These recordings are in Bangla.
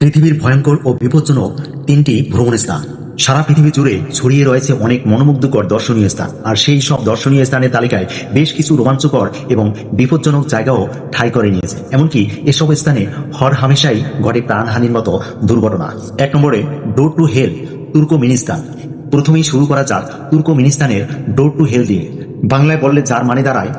পৃথিবীর ভয়ঙ্কর ও বিপজ্জনক তিনটি ভ্রমণ স্থান। সারা পৃথিবী জুড়ে ছড়িয়ে রয়েছে অনেক মনোমুগ্ধকর দর্শনীয় স্থান, আর সেই সব দর্শনীয় স্থানের তালিকায় বেশ কিছু রোমাঞ্চকর এবং বিপজ্জনক জায়গাও ঠাঁই করে নিয়েছে। এমনকি এসব স্থানে হর হামেশাই ঘটে প্রাণহানির মতো দুর্ঘটনা। এক নম্বরে ডোর টু হেল, তুর্কমিনিস্তান। প্রথমেই শুরু করা যাক তুর্কমিনিস্তানের ডোর টু হেল দিয়ে। বাংলায় বললে যার মানে দাঁড়ায়,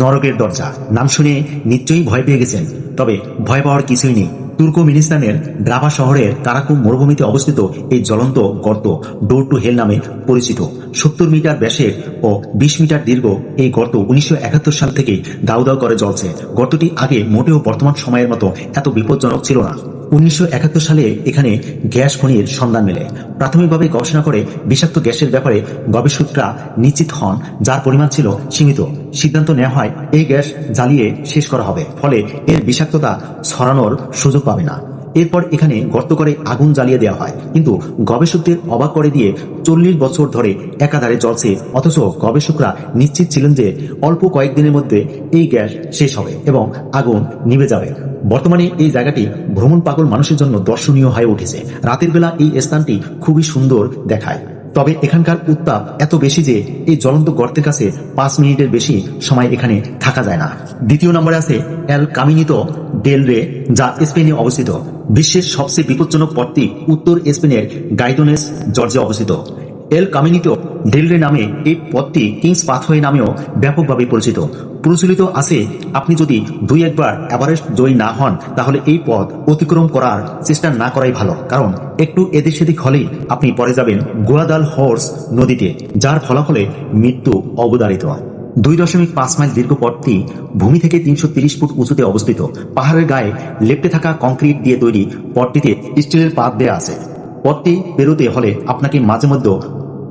নরকের দরজা। নাম শুনে নিশ্চয়ই ভয় পেয়ে গেছেন, তবে ভয় পাওয়ার কিছুই নেই। তুর্কমিনিস্তানের ড্রাভা শহরের কারাকুম মরুভূমিতে অবস্থিত এই জ্বলন্ত গর্ত ডোর টু হেল নামে পরিচিত। সত্তর মিটার ব্যাসের ও বিশ মিটার দীর্ঘ এই গর্ত উনিশশো একাত্তর সাল থেকে দাউ দাউ করে জ্বলছে। গর্তটি আগে মোটেও বর্তমান সময়ের মতো এত বিপজ্জনক ছিল না। উনিশশো একাত্তর সালে এখানে গ্যাস খনির সন্ধান মেলে। প্রাথমিকভাবে গবেষণা করে বিষাক্ত গ্যাসের ব্যাপারে গবেষকরা নিশ্চিত হন, যার পরিমাণ ছিল সীমিত। সিদ্ধান্ত নেওয়া হয়, এই গ্যাস জ্বালিয়ে শেষ করা হবে, ফলে এর বিষাক্ততা ছড়ানোর সুযোগ পাবে না। এরপর এখানে গর্ত করে আগুন জ্বালিয়ে দেওয়া হয়। কিন্তু গবেষকদের অবাক করে দিয়ে চল্লিশ বছর ধরে একাধারে জ্বলছে। অথচ গবেষকরা নিশ্চিত ছিলেন যে অল্প কয়েকদিনের মধ্যে এই গ্যাস শেষ হবে এবং আগুন নিভে যাবে। বর্তমানে এই জায়গাটি ভ্রমণ পাগল মানুষের জন্য দর্শনীয় হয়ে উঠেছে। রাতের বেলা এই স্থানটি খুবই সুন্দর দেখায়। তবে এখানকার উত্তাপ এত বেশি যে এই জ্বলন্ত গর্তের কাছে পাঁচ মিনিটের বেশি সময় এখানে থাকা যায় না। দ্বিতীয় নম্বরে আছে এল কামিনিতো ডেল রে, যা স্পেনে অবস্থিত। বিশ্বের সবচেয়ে বিপজ্জনক পথটি উত্তর স্পেনের গাইডোনেস জর্জে অবস্থিত। এল কামিনিতো ডেলরে নামে এই পথটি কিংস পাথওয়ে নামেও ব্যাপকভাবে পরিচিত। প্রচলিত আছে, আপনি যদি দুই একবার এভারেস্ট জয়ী না হন, তাহলে এই পথ অতিক্রম করার চেষ্টা না করাই ভালো। কারণ, একটু এদিক সেদিক হলেই আপনি পরে যাবেন গুয়াদাল হর্স নদীতে, যার ফলাফলে মৃত্যু অবদারিত দুই দশমিক পাঁচ মাইল দীর্ঘ পথটি ভূমি থেকে তিনশো ফুট উঁচুতে অবস্থিত। পাহাড়ের গায়ে লেপ্টে থাকা কংক্রিট দিয়ে তৈরি পথটিতে স্টিলের পাত দেয়া আছে। পথটি পেরোতে হলে আপনাকে মাঝে মধ্যে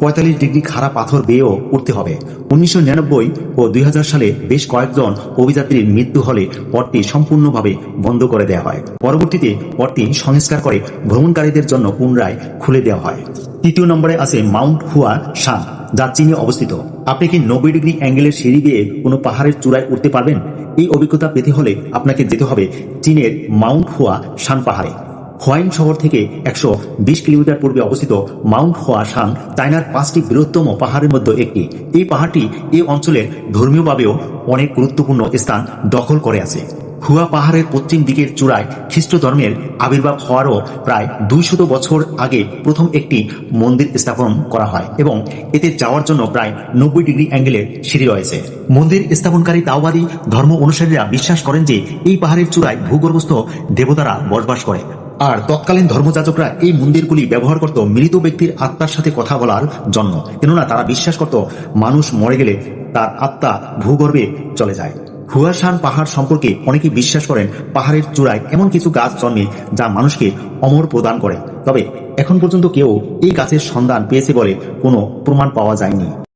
পঁয়তাল্লিশ ডিগ্রি খাড়া পাথর বেয়েও উঠতে হবে। উনিশশো নিরানব্বই ও দুই হাজার সালে বেশ কয়েকজন অভিযাত্রীর মৃত্যু হলে পথটি সম্পূর্ণভাবে বন্ধ করে দেওয়া হয়। পরবর্তীতে পথটি সংস্কার করে ভ্রমণকারীদের জন্য পুনরায় খুলে দেওয়া হয়। তৃতীয় নম্বরে আছে মাউন্ট হুয়া শান। যা চীনে অবস্থিত। আপনি কি নব্বই ডিগ্রি অ্যাঙ্গেলের সিঁড়ি দিয়ে কোনো পাহাড়ের চূড়ায় উঠতে পারবেন? এই অভিজ্ঞতা পেতে হলে আপনাকে যেতে হবে চীনের মাউন্ট হুয়া শান পাহাড়ে। হোয়াইন শহর থেকে একশো বিশ কিলোমিটার পূর্বে অবস্থিত মাউন্ট হোয়া শান চায়নার পাঁচটি বৃহত্তম পাহাড়ের মধ্যে একটি। এই পাহাড়টি এই অঞ্চলের ধর্মীয়ভাবেও অনেক গুরুত্বপূর্ণ স্থান দখল করে আছে। হুয়া পাহাড়ের পশ্চিম দিকের চূড়ায় খ্রিস্ট ধর্মের আবির্ভাব হওয়ারও প্রায় দুইশত বছর আগে প্রথম একটি মন্দির স্থাপন করা হয় এবং এতে যাওয়ার জন্য প্রায় নব্বই ডিগ্রি অ্যাঙ্গেলের সিঁড়ি রয়েছে। মন্দির স্থাপনকারী তাওবাদী ধর্ম অনুসারীরা বিশ্বাস করেন যে এই পাহাড়ের চূড়ায় ভূগর্ভস্থ দেবতারা বসবাস করে। আর তৎকালীন ধর্মযাজকরা এই মন্দিরগুলি ব্যবহার করত মৃত ব্যক্তির আত্মার সাথে কথা বলার জন্য। কেননা তারা বিশ্বাস করত মানুষ মরে গেলে তার আত্মা ভূগর্ভে চলে যায়। হুয়াশান পাহাড় সম্পর্কে অনেকে বিশ্বাস করেন পাহাড়ের চূড়ায় এমন কিছু গাছ জন্মে যা মানুষকে অমর প্রদান করে। তবে এখন পর্যন্ত কেউ এই গাছের সন্ধান পেয়েছে বলে কোনো প্রমাণ পাওয়া যায়নি।